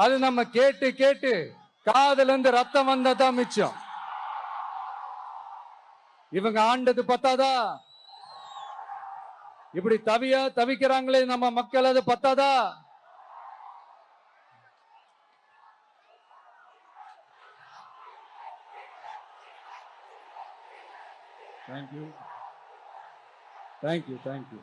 அது நம்ம கேட்டு கேட்டு காதுல இருந்து ரத்தம் வந்ததான் மிச்சம். இவங்க ஆண்டது பத்தாதா? இப்படி தவியா தவிக்கிறாங்களே நம்ம மக்கள் அது பத்தாதா? Thank you thank you thank you